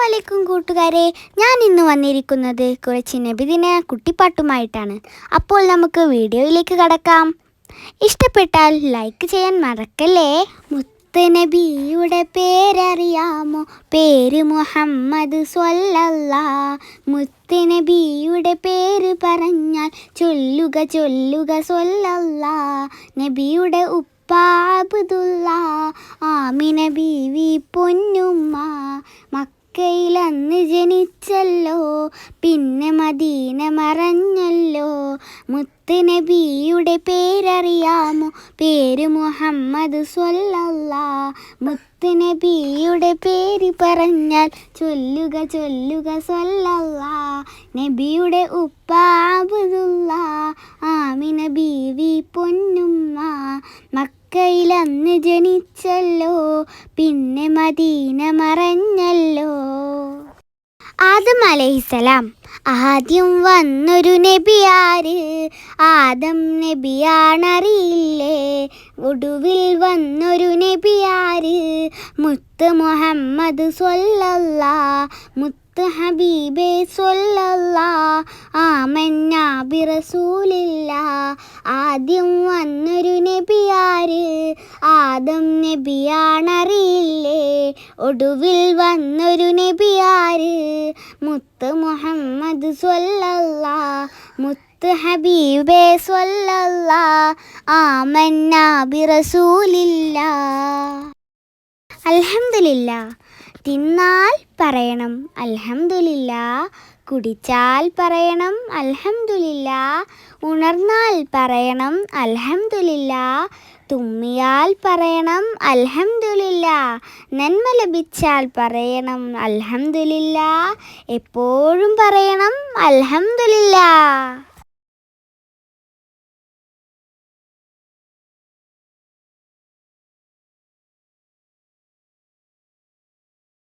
അസ്സലാമലൈക്കും കൂട്ടുകാരെ. ഞാൻ ഇന്ന് വന്നിരിക്കുന്നത് കുറച്ച് നബിദിന കുട്ടിപ്പാട്ടുമായിട്ടാണ്. അപ്പോൾ നമുക്ക് വീഡിയോയിലേക്ക് കടക്കാം. ഇഷ്ടപ്പെട്ടാൽ ലൈക്ക് ചെയ്യാൻ മറക്കല്ലേ? മുത്ത് നബിയുടെ പേരറിയാമോ? പേര് മുഹമ്മദ് സ്വല്ലല്ലാ മുത്ത് നബിയുടെ പേര് പറഞ്ഞാൽ ചൊല്ലുക ചൊല്ലുക സ്വല്ലല്ലാ നബിയുടെ ഉപ്പ അബ്ദുള്ള ആമിന ബീവി പൊന്നുമ്മ. മദീന മറഞ്ഞല്ലോ. മുത്ത് നബിയുടെ പേരറിയാമോ? പേര് മുഹമ്മദ് സ്വല്ലല്ലാ. മുത്ത് നബിയുടെ പേര് പറഞ്ഞാൽ ചൊല്ലുക ചൊല്ലുക സ്വല്ലല്ലാ. നബിയുടെ ഉപ്പ അബ്ദുള്ള ആമിന ബീവി പൊന്നുമ്മ. മക്കയിലന്ന് ജനിച്ചല്ലോ. പിന്നെ മദീന മറഞ്ഞല്ലോ. ആദം അലൈസലാം ആദ്യം വന്നൊരു നബിയാര്. ആദം നബിയാണറിയില്ലേ? ഒടുവിൽ വന്നൊരു നബിയാര്. മുത്ത് മുഹമ്മദ് സൊല്ലല്ല മുത്ത് ഹബീബേ സൊല്ലല്ല ആമന്നാ ബിറസൂലില്ല ആദ്യം വന്നൊരു നബിയാര്. ആദം നബിയാണറിയില്ലേ? ഒടുവിൽ വന്നൊരു നബിയാര് മുത്ത് മുഹമ്മദ് സ്വല്ലല്ലാ മുത്ത് ഹബീബേ സ്വല്ലല്ലാ ആമന്ന ബിറസൂലില്ല അൽഹംദുലില്ല തിന്നാൽ പറയണം അൽഹംദുലില്ല കുടിച്ചാൽ പറയണം അൽഹംദുലില്ല ഉണർന്നാൽ പറയണം അൽഹംദുലില്ല തുമ്മിയാൽ പറയണം അൽഹംദുലില്ല. നന്മ ലഭിച്ചാൽ പറയണം അൽഹംദുലില്ല. എപ്പോഴും പറയണം അൽഹംദുലില്ല.